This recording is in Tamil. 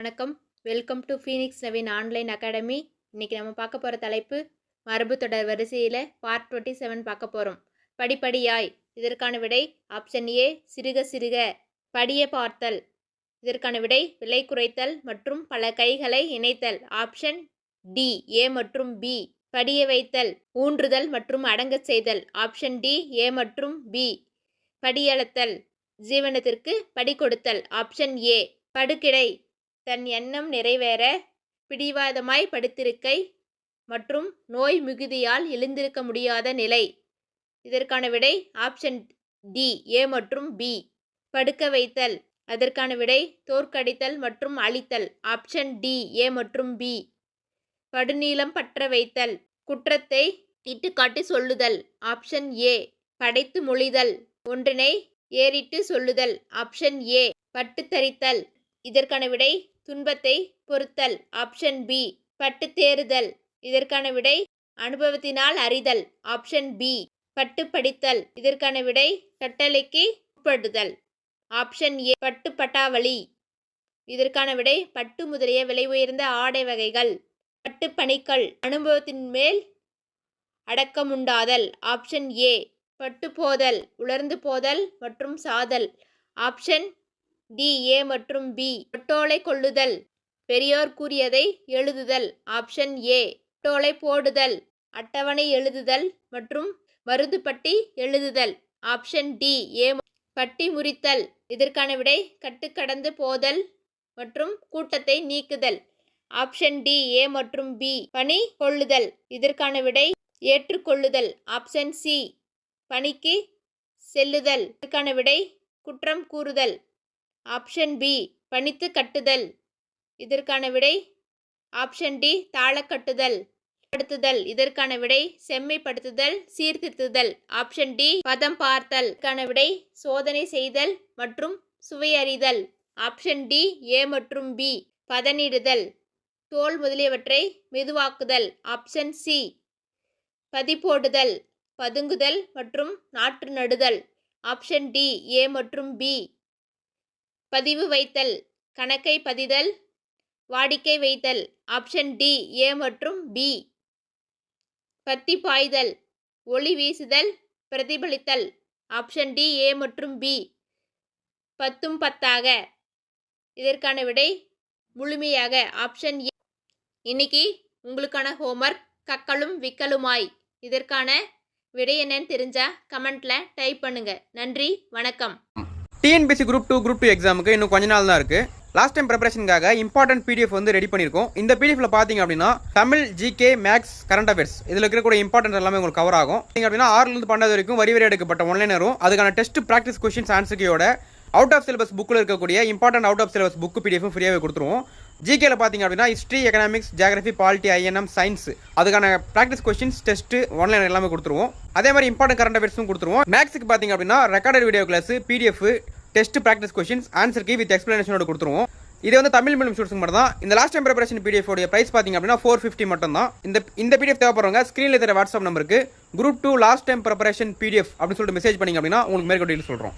வணக்கம். Welcome to Phoenix Naveen online academy இன்றைக்கி நம்ம பார்க்க போகிற தலைப்பு மரபு தொடர் வரிசையில் பார்ட் டுவெண்ட்டி செவன் பார்க்க போகிறோம் படிப்படியாய் இதற்கான விடை ஆப்ஷன் ஏ சிறுக சிறுக. படிய பார்த்தல். இதற்கான விடை விலை குறைத்தல் மற்றும் பல கைகளை இணைத்தல். ஆப்ஷன் டி ஏ மற்றும் பி படிய வைத்தல் ஊன்றுதல் மற்றும் அடங்கச் செய்தல். ஆப்ஷன் டி ஏ மற்றும் பி படியளத்தல். ஜீவனத்திற்கு படி கொடுத்தல். Option A படுக்கிடை. தன் எண்ணம் நிறைவேற பிடிவாதமாய் படுத்திருக்கை மற்றும் நோய் மிகுதியால் எழுந்திருக்க முடியாத நிலை. இதற்கான விடை ஆப்ஷன் டி ஏ மற்றும் பி. படுக்க வைத்தல். அதற்கான விடை தோற்கடித்தல் மற்றும் அழித்தல். ஆப்ஷன் டி ஏ மற்றும் பி. படுநீளம் பற்ற வைத்தல். குற்றத்தை இட்டுக்காட்டி சொல்லுதல். ஆப்ஷன் ஏ படைத்து மொழிதல். ஒன்றினை ஏறிட்டு சொல்லுதல். ஆப்ஷன் ஏ பட்டு தரித்தல் இதற்கான விடை துன்பத்தை பொறுத்தல். ஆப்ஷன் பி பட்டு தேறுதல். இதற்கான விடை அனுபவத்தினால் அறிதல். ஆப்ஷன் பி பட்டு படித்தல். இதற்கான விடை கட்டளைக்கு உட்படுதல். ஆப்ஷன் ஏ பட்டு பட்டாவளி. இதற்கான விடை பட்டு முதலிய விலை உயர்ந்த ஆடை வகைகள். பட்டு பணிக்கள் அனுபவத்தின் மேல் அடக்கமுண்டாதல். ஆப்ஷன் ஏ பட்டு போதல் உலர்ந்து போதல் மற்றும் சாதல். ஆப்ஷன் டி ஏ மற்றும் பி. பட்டோலை கொள்ளுதல். பெரியோர் கூறியதை எழுதுதல். Option A. பட்டோலை போடுதல். அட்டவணை எழுதுதல் மற்றும் மருதுப்பட்டி எழுதுதல். ஆப்ஷன் டி ஏ பட்டி முறித்தல். இதற்கான விடை கட்டுக்கடந்து போதல் மற்றும் கூட்டத்தை நீக்குதல். ஆப்ஷன் டி ஏ மற்றும் பி. பணி கொள்ளுதல். இதற்கான விடை ஏற்றுக்கொள்ளுதல். ஆப்ஷன் சி பணிக்கு செல்லுதல். இதற்கான விடை குற்றம் கூறுதல். ஆப்ஷன் பி பணித்து கட்டுதல். இதற்கான விடை ஆப்ஷன் டி தாளக்கட்டுதல் படுத்துதல். இதற்கான விடை செம்மைப்படுத்துதல் சீர்திருத்துதல். ஆப்ஷன் டி பதம் பார்த்தல். இதற்கான விடை சோதனை செய்தல் மற்றும் சுவையறிதல். ஆப்ஷன் டி ஏ மற்றும் பி பதனிடுதல். தோல் முதலியவற்றை மெதுவாக்குதல். Option C பதிப்போடுதல். பதுங்குதல் மற்றும் நாற்று நடுதல். ஆப்ஷன் டி ஏ மற்றும் பி பதிவு வைத்தல். கணக்கை பதிதல். வாடிக்கை வைத்தல். ஆப்ஷன் டி ஏ மற்றும் பி. பத்தி பாய்தல். ஒளி வீசுதல். பிரதிபலித்தல். ஆப்ஷன் டி ஏ மற்றும் பி. பத்தும் பத்தாக. இதற்கான விடை முழுமையாக ஆப்ஷன் ஏ. இன்னைக்கு உங்களுக்கான ஹோம்ஒர்க் கக்கலும் விக்கலுமாய். இதற்கான விடை என்னன்னு தெரிஞ்சா கமெண்ட்ல டைப் பண்ணுங்க. நன்றி. வணக்கம். TNPSC group two group two எக்ஸாமுக்கு இன்னும் கொஞ்ச நாள் தான் இருக்குது லாஸ்ட் டைம் ப்ரிப்பரேஷனுக்காக இம்பார்ட்டன்ட் பிடிஎஃப் வந்து ரெடி பண்ணியிருக்கோம். இந்த பிடிஎஃப்ல பார்த்தீங்க அப்படின்னா Tamil GK maths current affairs இதில் இருக்கக்கூடிய இம்பார்ட்டன்ஸ் எல்லாமே உங்களுக்கு கவர் ஆகும். நீங்கள் அப்படின்னா ஆறுலேருந்து பன்னெண்டு வரைக்கும் வரி வரி எடுக்கப்பட்ட ஒன்லைனரும் அதுக்கான டெஸ்ட் ப்ராக்டிஸ் கொஸ்டின்ஸ் ஆன்சர்க்கையோட அவுட் ஆஃப் சிலபஸ் புக்கில் இருக்கக்கூடிய important out of syllabus book PDF ஃப்ரீயாகவே கொடுத்துருவோம். ஜிகேல பார்த்தீங்க அப்படின்னா history economics geography polity INM science அதுக்கான ப்ராக்டிஸ் கொஸ்டின்ஸ் டெஸ்ட் ஒன்லைன் எல்லாமே கொடுத்துருவோம். அதே மாதிரி இம்பார்ட்டன்ட் கரண்ட் அஃபேர்ஸும் கொடுத்துருவோம். மேக்ஸுக்கு பார்த்தீங்க அப்படின்னா recorded video class PDF test practice questions answer key with எக்ஸ்ப்ளனேஷனோட கொடுத்துருவோம். இது வந்து தமிழ் மீடியம் ஸ்டூடெண்ட்ஸ் மட்டும் தான் இந்த லாஸ்ட் டைம் ப்ரிப்பரேஷன் பிடிஎஃப் உடைய ப்ரைஸ் பார்த்தீங்க அப்படின்னா ஃபோர் ஃபிஃப்டி மட்டும் தான் இந்த இந்த பிடிஎஃப் தேவைப்படுறவங்க ஸ்க்ரீனில் தர வாட்ஸ்அப் நம்பருக்கு group two last time preparation PDF அப்படின்னு சொல்லிட்டு மெசேஜ் பண்ணிங்க அப்படின்னா உங்களுக்கு மேற்கொண்டு சொல்கிறோம்